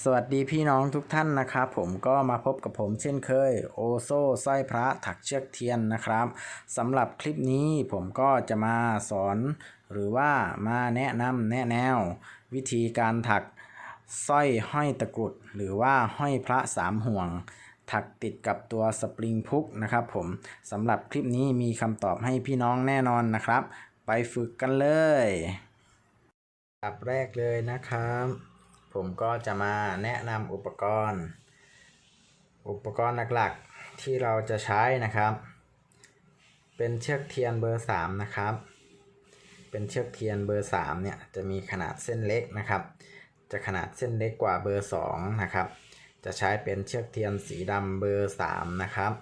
สวัสดีพี่น้องทุกท่านนะครับ ผมก็มาพบกับผมเช่นเคย โอโซ่สร้อยพระถักเชือกเทียนนะครับสำหรับคลิปนี้ผมก็จะมาสอน หรือว่ามาแนะนำแนะแนว วิธีการถักสร้อยห้อยตะกรุด หรือว่าห้อยพระสามห่วง ถักติดกับตัวสปริงพุกนะครับผมสำหรับคลิปนี้มีคำตอบให้พี่น้องแน่นอนนะครับ ไปฝึกกันเลยอับแรกเลยนะครับ ผมก็จะมาแนะนำอุปกรณ์ อุปกรณ์หลักๆที่เราจะใช้นะครับ เป็นเชือกเทียนเบอร์ 3 นะครับ เป็นเชือกเทียนเบอร์ 3 เนี่ยจะมีขนาดเส้นเล็กนะครับ จะขนาดเส้นเล็กกว่าเบอร์ 2 นะครับ จะใช้เป็นเชือกเทียนสีดำเบอร์ 3 นะครับ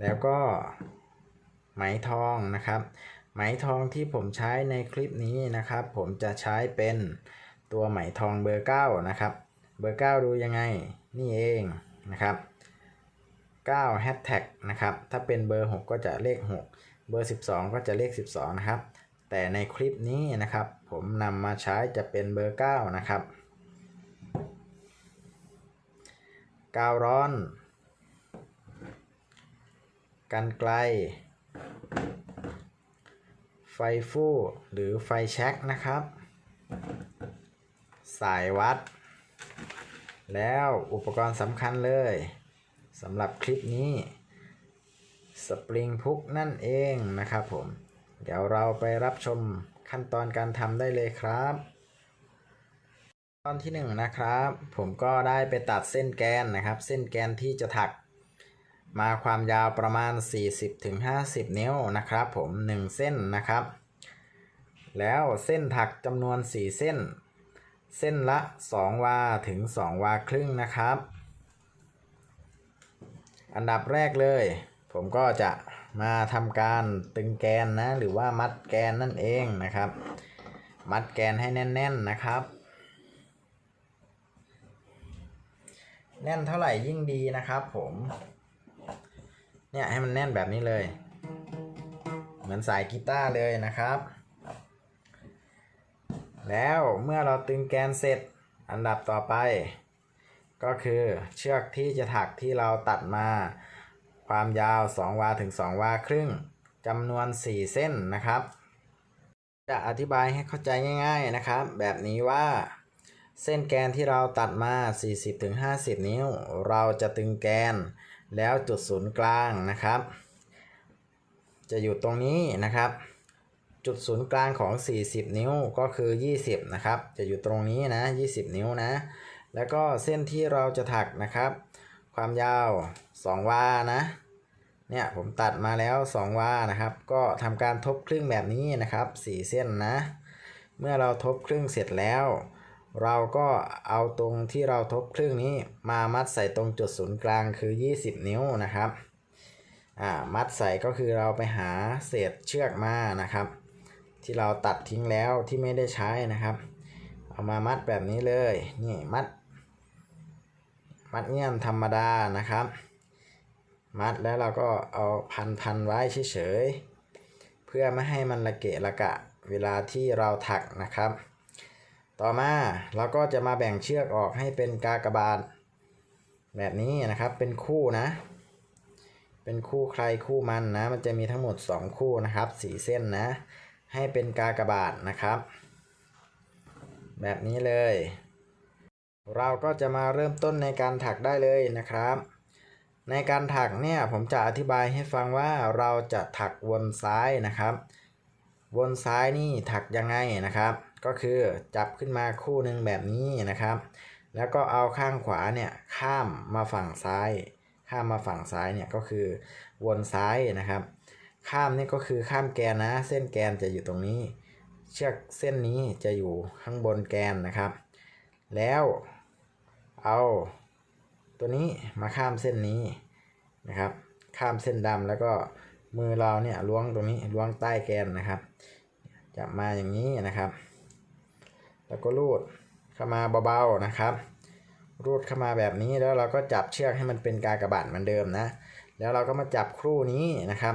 แล้วก็ไหมทองนะครับ ไหมทองที่ผมใช้ในคลิปนี้นะครับ ผมจะใช้เป็น ตัวไหมทองเบอร์9นะครับ เบอร์ 9 ดูยังไง นี่เองนะครับ9 hashtag นะครับ ถ้าเป็นเบอร์ 6 ก็จะเลข 6 เบอร์ 12 ก็จะเลข 12 นะครับ แต่ในคลิปนี้นะครับ ผมนำมาใช้จะเป็นเบอร์ 9 นะครับกาวร้อน กันไกล ไฟฟู่หรือไฟแช็กนะครับ สายวัด แล้วอุปกรณ์สำคัญเลยสำหรับคลิปนี้สปริงพุกนั่นเองนะครับผม เดี๋ยวเราไปรับชมขั้นตอนการทำได้เลยครับ ตอนที่1นนะครับ ผมก็ได้ไปตัดเส้นแกนนะครับ เส้นแกนที่จะถัก มาความยาวประมาณ 40-50 นิ้วนะครับผม 1 เส้นนะครับ แล้วเส้นถักจำนวน 4 เส้น เส้นละ 2 วา ถึง 2 วาครึ่งนะครับ อันดับแรกเลย ผมก็จะมาทำการตึงแกนนะ หรือว่ามัดแกนนั่นเองนะครับ มัดแกนให้แน่น ๆนะครับ แน่นเท่าไหร่ยิ่งดีนะครับผม เนี่ยให้มันแน่นแบบนี้เลย เหมือนสายกีตาร์เลยนะครับ แล้วเมื่อเราตึงแกนเสร็จอันดับต่อไป ก็คือเชือกที่จะถักที่เราตัดมา ความยาว 2 วาถึง 2 วาครึ่งจำนวน 4 เส้นนะครับ จะอธิบายให้เข้าใจง่าย ๆนะครับ แบบนี้ว่าเส้นแกนที่เราตัดมา 40-50 นิ้ว เราจะตึงแกนแล้วจุดศูนย์กลางนะครับ จะอยู่ตรงนี้นะครับ จุดศูนย์กลางของ 40 นิ้วก็คือ 20 นะครับ จะอยู่ตรงนี้นะ 20 นิ้วนะ แล้วก็เส้นที่เราจะถักนะครับ ความยาว 2 วานะ เนี่ยผมตัดมาแล้ว 2 วานะครับ ก็ทำการทบครึ่งแบบนี้นะครับ 4 เส้นนะ เมื่อเราทบครึ่งเสร็จแล้ว เราก็เอาตรงที่เราทบครึ่งนี้มามัดใส่ตรงจุดศูนย์กลางคือ 20 นิ้วนะครับ อ่า มัดใส่ก็คือเราไปหาเศษเชือกมานะครับ ที่เราตัดทิ้งแล้วที่ไม่ได้ใช้นะครับ เอามามัดแบบนี้เลยนี่มัด มัดเงี้ยนธรรมดานะครับ มัดแล้วเราก็เอาพันพันไว้เฉยๆเพื่อไม่ให้มันระเกะระกะเวลาที่เราถักนะครับ ต่อมาเราก็จะมาแบ่งเชือกออกให้เป็นกากบาทแบบนี้นะครับเป็นคู่นะ เป็นคู่ใครคู่มันนะ มันจะมีทั้งหมด 2 คู่นะครับสีเส้นนะ ให้เป็นกากบาทนะครับ แบบนี้เลย เราก็จะมาเริ่มต้นในการถักได้เลยนะครับ ในการถักเนี่ยผมจะอธิบายให้ฟังว่าเราจะถักวนซ้ายนะครับ วนซ้ายนี่ถักยังไงนะครับ ก็คือจับขึ้นมาคู่หนึ่งแบบนี้นะครับ แล้วก็เอาข้างขวาเนี่ยข้ามมาฝั่งซ้าย ข้ามมาฝั่งซ้ายเนี่ยก็คือวนซ้ายนะครับ ข้ามนี่ก็คือข้ามแกนนะ เส้นแกนจะอยู่ตรงนี้ เชือกเส้นนี้จะอยู่ข้างบนแกนนะครับ แล้วเอาตัวนี้มาข้ามเส้นนี้นะครับ ข้ามเส้นดำแล้วก็มือเราเนี่ยล้วงตรงนี้ล้วงใต้แกนนะครับจับมาอย่างนี้นะครับ แล้วก็รูดเข้ามาเบาๆนะครับ รูดเข้ามาแบบนี้แล้วเราก็จับเชือกให้มันเป็นกากระบาทเหมือนเดิมนะ แล้วเราก็มาจับครู่นี้นะครับ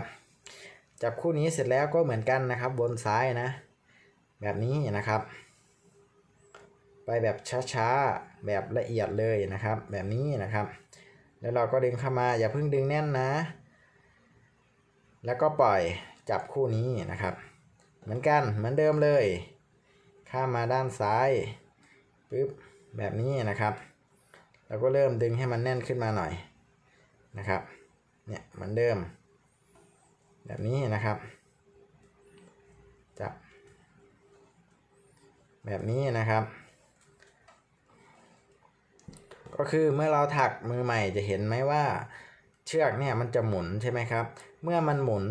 จับคู่นี้เสร็จแล้วก็เหมือนกันนะครับ บนซ้ายนะ แบบนี้นะครับ ไปแบบช้าๆ แบบละเอียดเลยนะครับ แบบนี้นะครับ แล้วเราก็ดึงเข้ามาอย่าเพิ่งดึงแน่นนะ แล้วก็ปล่อยจับคู่นี้นะครับ เหมือนกันเหมือนเดิมเลย ข้ามมาด้านซ้ายปึ๊บแบบนี้นะครับเราก็เริ่มดึงให้มันแน่นขึ้นมาหน่อยนะครับ เนี่ยเหมือนเดิม แบบนี้นะครับ จับ แบบนี้นะครับ ก็คือเมื่อเราถักมือใหม่จะเห็นไหมว่าเชือกเนี่ยมันจะหมุนใช่ไหมครับ เมื่อมันหมุน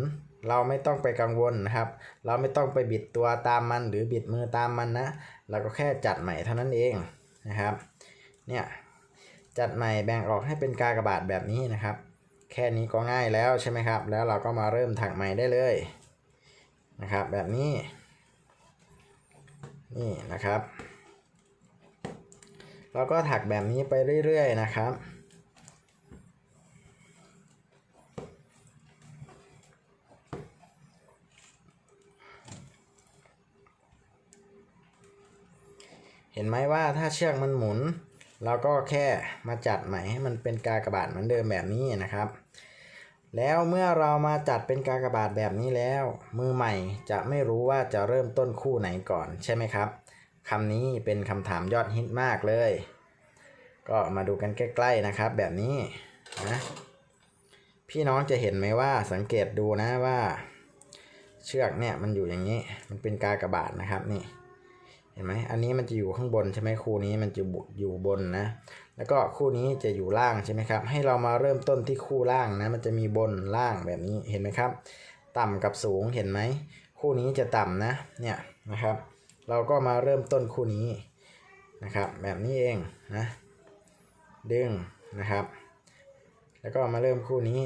เราไม่ต้องไปกังวลนะครับ เราไม่ต้องไปบิดตัวตามมันหรือบิดมือตามมันนะ เราก็แค่จัดใหม่เท่านั้นเองนะครับ เนี่ย จัดใหม่แบ่งออกให้เป็นกากบาทแบบนี้นะครับ แค่นี้ก็ง่ายแล้วใช่ไหมครับ แล้วเราก็มาเริ่มถักใหม่ได้เลยนะครับแบบนี้ นี่นะครับ เราก็ถักแบบนี้ไปเรื่อยๆนะครับ เห็นไหมว่าถ้าเชือกมันหมุนเราก็แค่มาจัดใหม่ให้มันเป็นกากระบาทเหมือนเดิมแบบนี้นะครับ แล้วเมื่อเรามาจัดเป็นกากบาทแบบนี้แล้ว มือใหม่จะไม่รู้ว่าจะเริ่มต้นคู่ไหนก่อนใช่ไหมครับคำนี้เป็นคำถามยอดฮิตมากเลย ก็มาดูกันใกล้ ๆนะครับ แบบนี้นะพี่น้องจะเห็นไหมว่าสังเกตดูนะว่า เชือกเนี่ยมันอยู่อย่างนี้ มันเป็นกากบาทนะครับนี่ เห็นไหมอันนี้มันจะอยู่ข้างบนใช่ไหมคู่นี้มันจะอยู่บนนะ แล้วก็คู่นี้จะอยู่ล่างใช่ไหมครับ ให้เรามาเริ่มต้นที่คู่ล่างนะ มันจะมีบนล่างแบบนี้เห็นไหมครับ ต่ำกับสูงเห็นไหม คู่นี้จะต่ำนะ เนี่ยนะครับ เราก็มาเริ่มต้นคู่นี้นะครับ แบบนี้เองนะ ดึงนะครับ แล้วก็มาเริ่มคู่นี้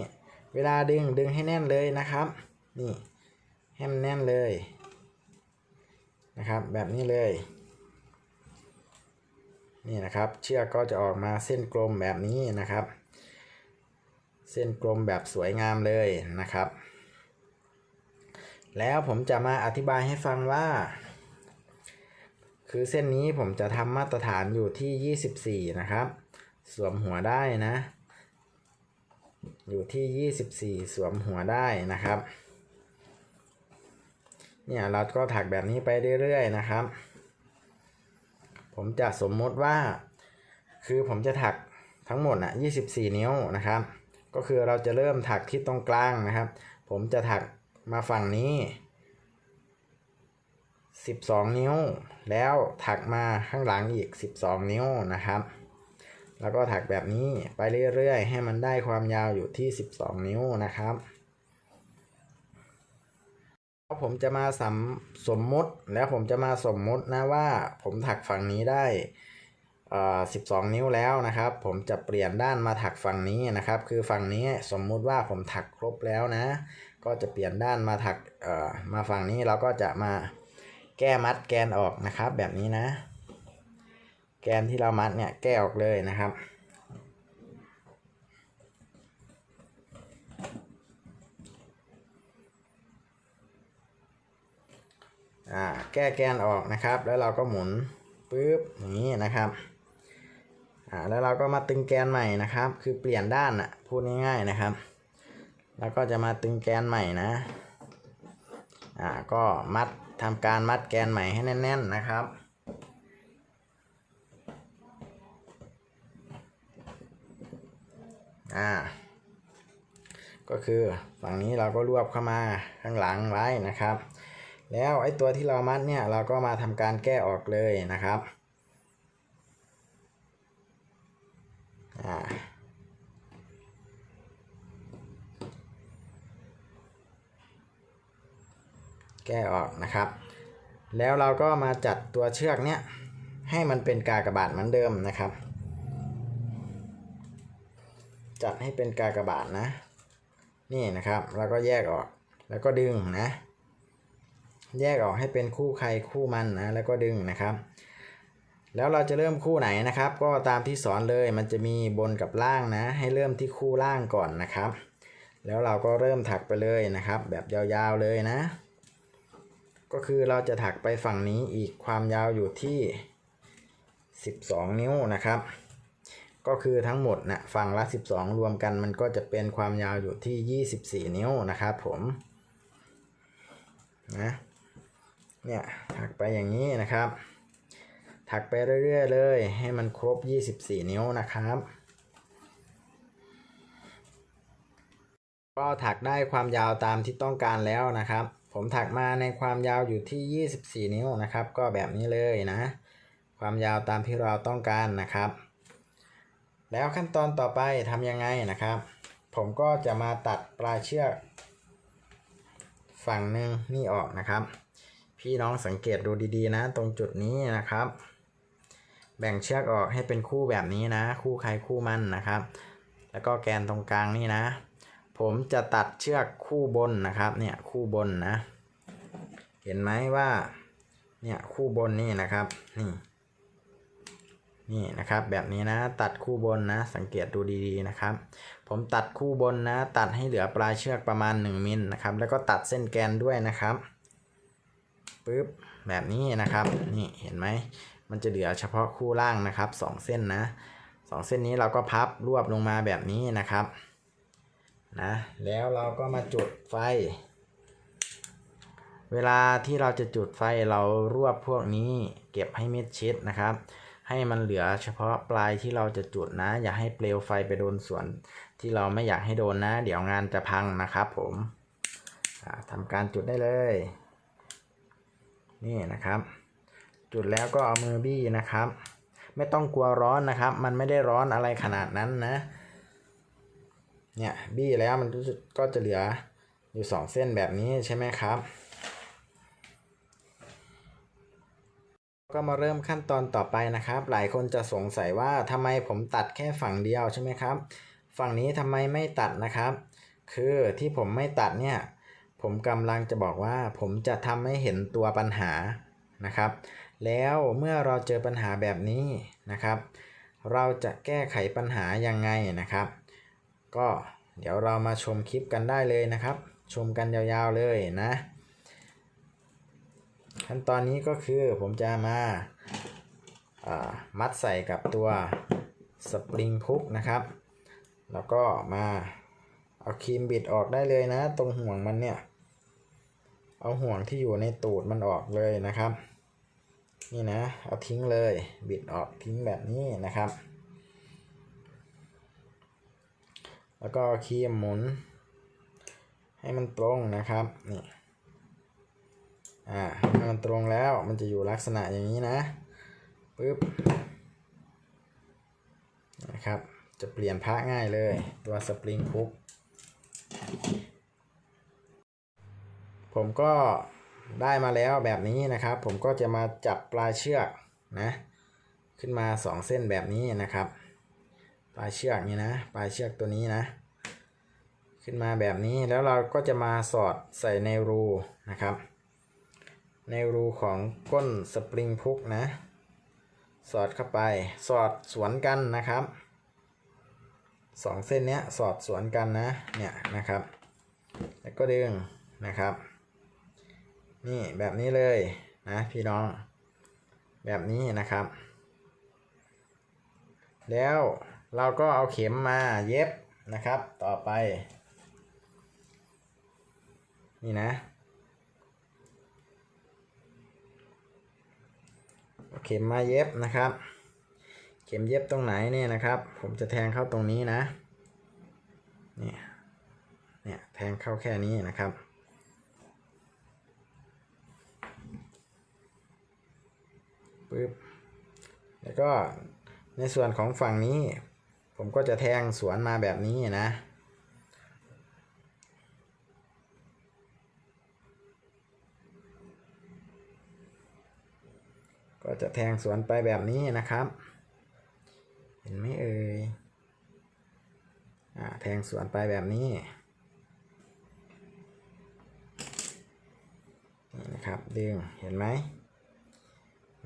เวลาดึงดึงให้แน่นเลยนะครับ นี่ให้มันแน่นเลยนะครับ แบบนี้เลย นี่นะครับ เชือกก็จะออกมาเส้นกลมแบบนี้นะครับ เส้นกลมแบบสวยงามเลยนะครับ แล้วผมจะมาอธิบายให้ฟังว่า คือเส้นนี้ผมจะทำมาตรฐานอยู่ที่ 24 นะครับ สวมหัวได้นะ อยู่ที่ 24 สวมหัวได้นะครับเนี่ยเราก็ถักแบบนี้ไปเรื่อยๆนะครับ ผมจะสมมติว่า คือผมจะถักทั้งหมดอะ24 นิ้วนะครับ ก็คือเราจะเริ่มถักที่ตรงกลางนะครับ ผมจะถักมาฝั่งนี้ 12 นิ้ว แล้วถักมาข้างหลังอีก 12 นิ้วนะครับ แล้วก็ถักแบบนี้ไปเรื่อยๆ ให้มันได้ความยาวอยู่ที่ 12 นิ้วนะครับ ผมจะมาสมสมมติแล้วผมจะมาสมมตินะว่าผมถักฝั่งนี้ได้เอ่อ12นิ้วแล้วนะครับ ผมจะเปลี่ยนด้านมาถักฝั่งนี้นะครับ คือฝั่งนี้สมมุติว่าผมถักครบแล้วนะ ก็จะเปลี่ยนด้านมาถักมาฝั่งนี้เราก็จะมาแก้มัดแกนออกนะครับ แบบนี้นะ แกนที่เรามัดเนี่ยแก้ออกเลยนะครับ อ่าแก้แกนออกนะครับ แล้วเราก็หมุนปึ๊บอย่างนี้นะครับอ่าแล้วเราก็มาตึงแกนใหม่นะครับ คือเปลี่ยนด้านอะพูดง่ายๆนะครับ แล้วก็จะมาตึงแกนใหม่นะอ่าก็มัดทำการมัดแกนใหม่ให้แน่น ๆนะครับอ่าก็คือฝั่งนี้เราก็รวบเข้ามาข้างหลังไว้นะครับ แล้วไอ้ตัวที่เรามัดเนี่ยเราก็มาทำการแก้ออกเลยนะครับอ่าแก้ออกนะครับ แล้วเราก็มาจัดตัวเชือกเนี่ยให้มันเป็นกากบาทเหมือนเดิมนะครับ จัดให้เป็นกากบาทนะ นี่นะครับแล้วก็แยกออกแล้วก็ดึงนะ แยกออกให้เป็นคู่ใครคู่มันนะแล้วก็ดึงนะครับ แล้วเราจะเริ่มคู่ไหนนะครับ ก็ตามที่สอนเลยมันจะมีบนกับล่างนะ ให้เริ่มที่คู่ล่างก่อนนะครับ แล้วเราก็เริ่มถักไปเลยนะครับ แบบยาวๆเลยนะ ก็คือเราจะถักไปฝั่งนี้อีกความยาวอยู่ที่ 12 นิ้วนะครับก็คือทั้งหมดนะฝั่งละ 12 รวมกันมันก็จะเป็นความยาวอยู่ที่ 24 นิ้วนะครับผมนะ เนี่ยถักไปอย่างนี้นะครับ ถักไปเรื่อยๆเลย ให้มันครบ 24 นิ้วนะครับ ก็ถักได้ความยาวตามที่ต้องการแล้วนะครับ ผมถักมาในความยาวอยู่ที่ 24 นิ้วนะครับ ก็แบบนี้เลยนะ ความยาวตามที่เราต้องการนะครับ แล้วขั้นตอนต่อไปทำยังไงนะครับ ผมก็จะมาตัดปลายเชือกฝั่งหนึ่งนี่ออกนะครับ พี่น้องสังเกตดูดีๆนะ ตรงจุดนี้นะครับ แบ่งเชือกออกให้เป็นคู่แบบนี้นะ คู่ใครคู่มันนะครับ แล้วก็แกนตรงกลางนี่นะ ผมจะตัดเชือกคู่บนนะครับ เนี่ยคู่บนนะ เห็นไหมว่า เนี่ยคู่บนนี่นะครับ นี่ นี่นะครับ แบบนี้นะ ตัดคู่บนนะ สังเกตดูดีๆนะครับ ผมตัดคู่บนนะ ตัดให้เหลือปลายเชือกประมาณ 1มิลนะครับ แล้วก็ตัดเส้นแกนด้วยนะครับ ปึ๊บแบบนี้นะครับนี่เห็นไหมมันจะเหลือเฉพาะคู่ล่างนะครับสองเส้นนะสองเส้นนี้เราก็พับรวบลงมาแบบนี้นะครับนะแล้วเราก็มาจุดไฟ เวลาที่เราจะจุดไฟเรารวบพวกนี้เก็บให้มิดชิดนะครับ ให้มันเหลือเฉพาะปลายที่เราจะจุดนะ อย่าให้เปลวไฟไปโดนส่วนที่เราไม่อยากให้โดนนะ เดี๋ยวงานจะพังนะครับผมทำการจุดได้เลย นี่นะครับ จุดแล้วก็เอามือบี้นะครับ ไม่ต้องกลัวร้อนนะครับ มันไม่ได้ร้อนอะไรขนาดนั้นนะ เนี่ยบี้แล้วมันก็จะเหลืออยู่สองเส้นแบบนี้ใช่ไหมครับ ก็มาเริ่มขั้นตอนต่อไปนะครับ หลายคนจะสงสัยว่าทำไมผมตัดแค่ฝั่งเดียวใช่ไหมครับ ฝั่งนี้ทำไมไม่ตัดนะครับ คือที่ผมไม่ตัดเนี่ย ผมกำลังจะบอกว่าผมจะทำให้เห็นตัวปัญหานะครับ แล้วเมื่อเราเจอปัญหาแบบนี้นะครับ เราจะแก้ไขปัญหายังไงนะครับ ก็เดี๋ยวเรามาชมคลิปกันได้เลยนะครับ ชมกันยาวๆเลยนะ ขั้นตอนนี้ก็คือผมจะมาามัดใส่กับตัวสปริงพุกนะครับ แล้วก็มา เอาครีมบิดออกได้เลยนะ ตรงห่วงมันเนี่ย เอาห่วงที่อยู่ในตูดมันออกเลยนะครับ นี่นะ เอาทิ้งเลย บิดออกทิ้งแบบนี้นะครับ แล้วก็ครีมหมุน ให้มันตรงนะครับ นี่ อ่า ให้มันตรงแล้ว มันจะอยู่ลักษณะอย่างนี้นะปึ๊บนะครับ จะเปลี่ยนพระง่ายเลย ตัวสปริงพุก ผมก็ได้มาแล้วแบบนี้นะครับ ผมก็จะมาจับปลายเชือกนะ ขึ้นมาสองเส้นแบบนี้นะครับ ปลายเชือกนี้นะ ปลายเชือกตัวนี้นะ ขึ้นมาแบบนี้แล้วเราก็จะมาสอดใส่ในรูนะครับ ในรูของก้นสปริงพุกนะ สอดเข้าไป สอดสวนกันนะครับ สองเส้นนี้สอดสวนกันนะเนี่ยนะครับ แล้วก็ดึงนะครับ นี่แบบนี้เลยนะพี่น้องแบบนี้นะครับ แล้วเราก็เอาเข็มมาเย็บนะครับต่อไป นี่นะเอาเข็มมาเย็บนะครับ เข็มเย็บตรงไหนเนี่ยนะครับ ผมจะแทงเข้าตรงนี้นะเนี่ยเนี่ยแทงเข้าแค่นี้นะครับ ปึ๊บ แล้วก็ในส่วนของฝั่งนี้ ผมก็จะแทงสวนมาแบบนี้นะก็จะแทงสวนไปแบบนี้นะครับ ห็นไหมเอ่ยอ่าแทงสวนไปแบบนี้ นี่นะครับดึงเห็นไหม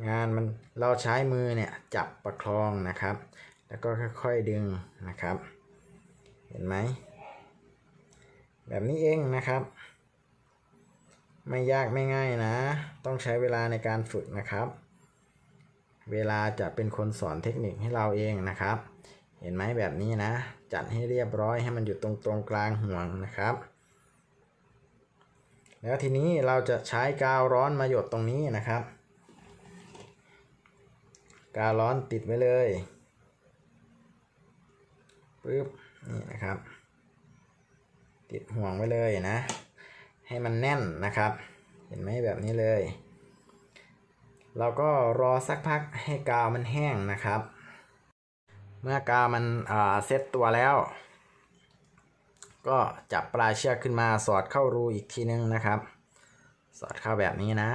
งานมันเราใช้มือเนี่ยจับประคองนะครับ แล้วก็ค่อยๆดึงนะครับ เห็นไหม แบบนี้เองนะครับ ไม่ยากไม่ง่ายนะ ต้องใช้เวลาในการฝึกนะครับ เวลาจะเป็นคนสอนเทคนิคให้เราเองนะครับ เห็นไหมแบบนี้นะ จัดให้เรียบร้อยให้มันอยู่ตรงตรงกลางห่วงนะครับ แล้วทีนี้เราจะใช้กาวร้อนมาหยดตรงนี้นะครับ กาวร้อนติดไว้เลยปึ๊บนี่นะครับ ติดห่วงไว้เลยนะ ให้มันแน่นนะครับ เห็นไหมแบบนี้เลย เราก็รอสักพักให้กาวมันแห้งนะครับ เมื่อกาวมันอ่าเซ็ตตัวแล้ว ก็จับปลายเชือกขึ้นมาสอดเข้ารูอีกทีนึงนะครับ สอดเข้าแบบนี้นะ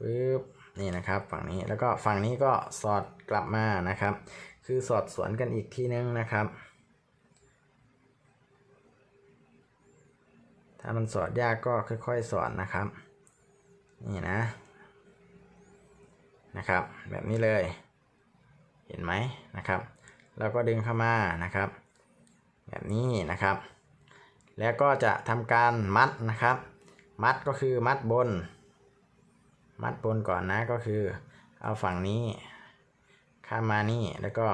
ปึ๊บนี่นะครับฝั่งนี้แล้วก็ฝั่งนี้ก็สอดกลับมานะครับ คือสอดสวนกันอีกทีนึงนะครับ ถ้ามันสอดยากก็ค่อยๆสอดนะครับ นี่นะ นะครับ แบบนี้เลย เห็นไหมนะครับ แล้วก็ดึงเข้ามานะครับ แบบนี้นะครับ แล้วก็จะทำการมัดนะครับ มัดก็คือมัดบน มัดบนก่อนนะก็คือ เอาฝั่งนี้ ข้ามมานี่แล้วก็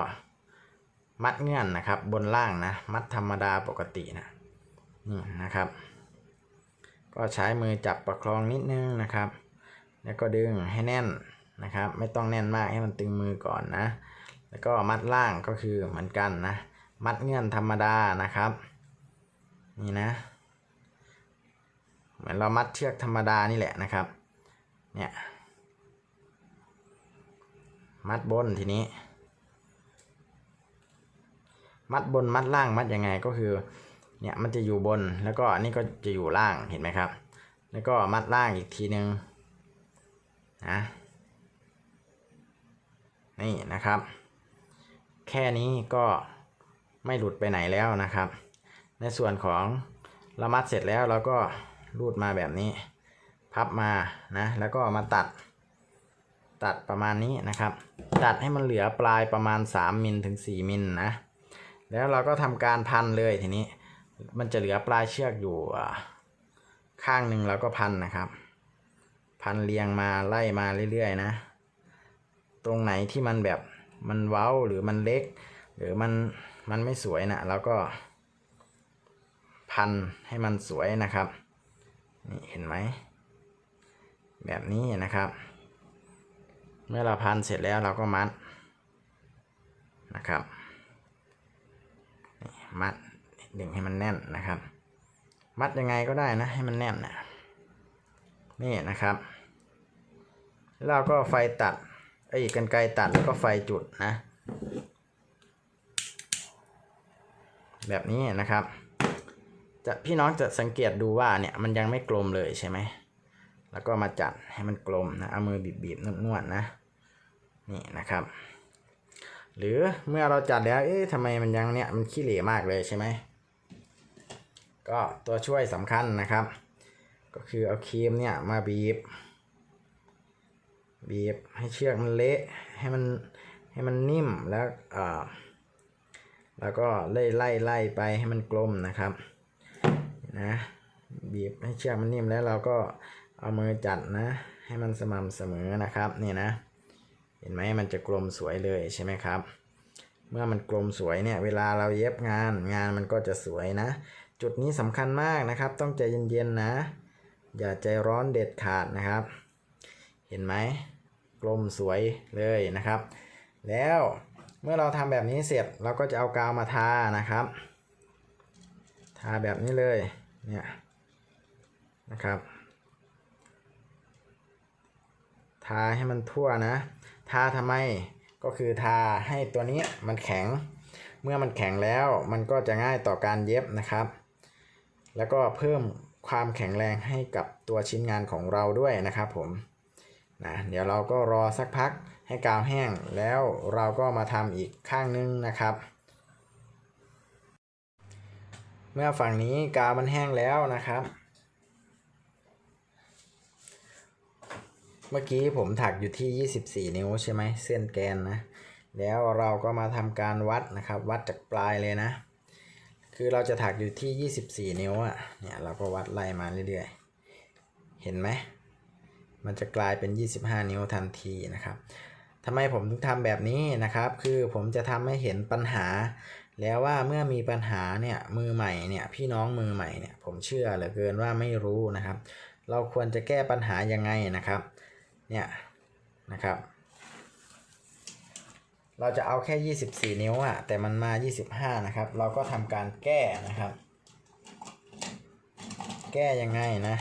มัดเงื่อนนะครับบนล่างนะ มัดธรรมดาปกตินะนี่นะครับ ก็ใช้มือจับประคองนิดนึงนะครับ แล้วก็ดึงให้แน่น นะครับ ไม่ต้องแน่นมากให้มันตึงมือก่อนนะ แล้วก็มัดล่างก็คือเหมือนกันนะ มัดเงื่อนธรรมดานะครับ นี่นะ เหมือนเรามัดเชือกธรรมดานี่แหละนะครับ เนี่ย มัดบนทีนี้ มัดบนมัดล่างมัดยังไงก็คือ เนี่ยมันจะอยู่บนแล้วก็อันนี้ก็จะอยู่ล่างเห็นไหมครับ แล้วก็มัดล่างอีกทีนึงนะ นี่นะครับ แค่นี้ก็ไม่หลุดไปไหนแล้วนะครับ ในส่วนของเรามัดเสร็จแล้วเราก็รูดมาแบบนี้ พับมานะแล้วก็มาตัด ตัดประมาณนี้นะครับ ตัดให้มันเหลือปลายประมาณ 3มิลถึง 4มิลนะแล้วเราก็ทำการพันเลยทีนี้ มันจะเหลือปลายเชือกอยู่ข้างหนึ่งเราก็พันนะครับ พันเรียงมาไล่มาเรื่อยๆนะ ตรงไหนที่มันแบบมันเว้าหรือมันเล็ก หรือมันมันไม่สวยนะเราก็ พันให้มันสวยนะครับนี่เห็นไหมแบบนี้นะครับ เมื่อเราพันเสร็จแล้วเราก็มัดนะครับมัดดึงให้มันแน่นนะครับ มัดยังไงก็ได้นะให้มันแน่นนะนี่นะครับ แล้วเราก็ไฟตัด ไอ้กันไกตัดแล้วก็ไฟจุดนะ แบบนี้นะครับ จะพี่น้องจะสังเกตดูว่าเนี่ยมันยังไม่กลมเลยใช่ไหม แล้วก็มาจัดให้มันกลมนะเอามือบีบๆนวดๆนะนี่นะครับ หรือเมื่อเราจัดแล้วเอ๊ะทำไมมันยังเนี่ยมันขี้เหร่มากเลยใช่ไหมก็ตัวช่วยสำคัญนะครับ ก็คือเอาครีมเนี่ยมาบีบ บีบให้เชือกมันเละให้มันให้มันนิ่มแล้วอ่าแล้วก็ไล่ไล่ไล่ไปให้มันกลมนะครับนะบีบให้เชือกมันนิ่มแล้วเราก็เอามือจัดนะ ให้มันสม่ำเสมอนะครับนี่นะ เห็นไหมมันจะกลมสวยเลยใช่ไหมครับ เมื่อมันกลมสวยเนี่ยเวลาเราเย็บงานงานมันก็จะสวยนะ จุดนี้สำคัญมากนะครับ ต้องใจเย็นๆนะ อย่าใจร้อนเด็ดขาดนะครับ เห็นไหม กลมสวยเลยนะครับ แล้วเมื่อเราทำแบบนี้เสร็จเราก็จะเอากาวมาทานะครับ ทาแบบนี้เลยเนี่ยนะครับ ทาให้มันทั่วนะ ทาทำไมก็คือทาให้ตัวนี้มันแข็ง เมื่อมันแข็งแล้วมันก็จะง่ายต่อการเย็บนะครับ แล้วก็เพิ่มความแข็งแรงให้กับตัวชิ้นงานของเราด้วยนะครับผม นะเดี๋ยวเราก็รอสักพักให้กาวแห้งแล้วเราก็มาทำอีกข้างนึงนะครับ เมื่อฝั่งนี้กาวมันแห้งแล้วนะครับ เมื่อกี้ผมถักอยู่ที่ 24 นิ้วใช่ไหมเส้นแกนนะ แล้วเราก็มาทำการวัดนะครับ วัดจากปลายเลยนะ คือเราจะถักอยู่ที่ 24 นิ้วอะ่ะเนี่ยเราก็วัดไล่มาเรื่อยๆ เห็นไหม มันจะกลายเป็น 25 นิ้วทันทีนะครับทำไมผมถึงทำแบบนี้นะครับ คือผมจะทำให้เห็นปัญหา แล้วว่าเมื่อมีปัญหาเนี่ยมือใหม่เนี่ยพี่น้องมือใหม่เนี่ยผมเชื่อเหลือเกินว่าไม่รู้นะครับ เราควรจะแก้ปัญหายังไงนะครับเนี่ยนะครับ เราจะเอาแค่ 24 นิ้วอะแต่มันมา 25 นะครับ เราก็ทำการแก้นะครับ แก้ยังไงนะ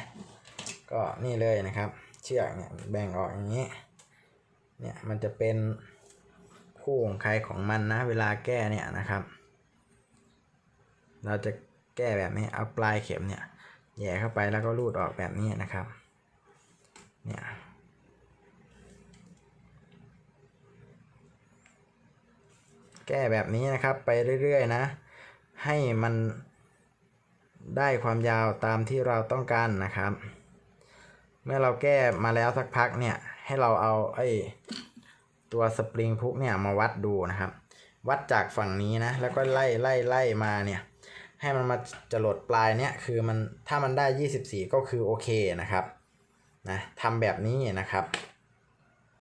ก็นี่เลยนะครับ ชือกเนี่ยแบ่งออกอย่างนี้ เนี่ยมันจะเป็นคู่ของใครของมันนะ เวลาแก้เนี่ยนะครับ เราจะแก้แบบนี้เอาปลายเข็มเนี่ยแย่เข้าไปแล้วก็รูดออกแบบนี้นะครับ เนี่ยแก้แบบนี้นะครับไปเรื่อยๆนะ ให้มันได้ความยาวตามที่เราต้องการนะครับ เมื่อเราแก้มาแล้วสักพักเนี่ย ให้เราเอาไอ้ตัวสปริงพุกเนี่ยมาวัดดูนะครับ วัดจากฝั่งนี้นะ แล้วก็ไล่ไล่ไล่มาเนี่ย ให้มันมาจรดปลายเนี่ยคือมันถ้ามันได้ 24 ก็คือโอเคนะครับนะทำแบบนี้นะครับ